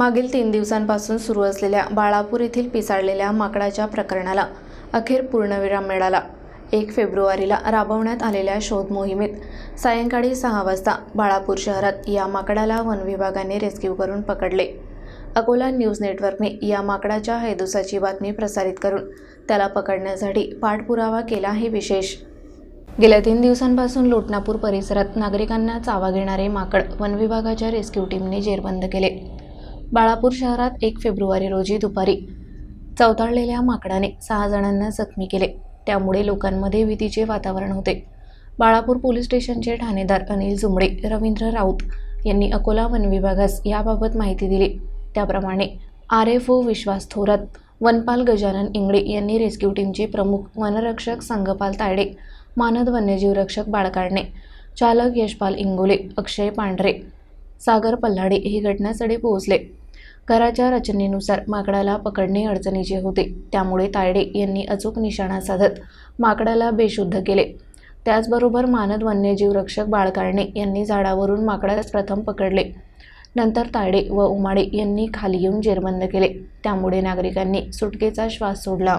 मागील तीन दिवसांपासून सुरू असलेल्या बाळापूर येथील पिसाळलेल्या माकडाच्या प्रकरणाला अखेर पूर्णविराम मिळाला. एक फेब्रुवारीला राबवण्यात आलेल्या शोध मोहिमेत सायंकाळी सहा वाजता बाळापूर शहरात या माकडाला वन विभागाने रेस्क्यू करून पकडले. अकोला न्यूज नेटवर्कने या माकडाच्या हैदुसाची बातमी प्रसारित करून त्याला पकडण्यासाठी पाठपुरावा केला हे विशेष. गेल्या तीन दिवसांपासून लोटनापूर परिसरात नागरिकांना चावा घेणारे माकड वन विभागाच्या रेस्क्यू टीमने जेरबंद केले. बाळापूर शहरात एक फेब्रुवारी रोजी दुपारी. चवताळलेल्या माकडाने सहा जणांना जखमी केले. त्यामुळे लोकांमध्ये भीतीचे वातावरण होते. बाळापूर पोलीस स्टेशनचे ठाणेदार अनिल जुमडे रवींद्र राऊत यांनी अकोला वन विभागास याबाबत माहिती दिली. त्याप्रमाणे R F O Vishwas Thorat वनपाल गजानन इंगळे यांनी रेस्क्यू टीमचे प्रमुख वनरक्षक संगपाल तायडे मानद वन्यजीव रक्षक बाळकाडणे चालक यशपाल इंगोले अक्षय पांढरे सागर पल्लाडे ही घटनास्थळी पोहोचले. घराच्या रचनेनुसार माकडाला पकडणे अडचणीचे होते. त्यामुळे तायडे यांनी अचूक निशाणा साधत माकडाला बेशुद्ध केले. त्याचबरोबर मानद वन्यजीव रक्षक बाळकाडणे यांनी झाडावरून माकडास प्रथम पकडले. नंतर तायडे व उमाडे यांनी खाली येऊन जेरबंद केले. त्यामुळे नागरिकांनी सुटकेचा श्वास सोडला.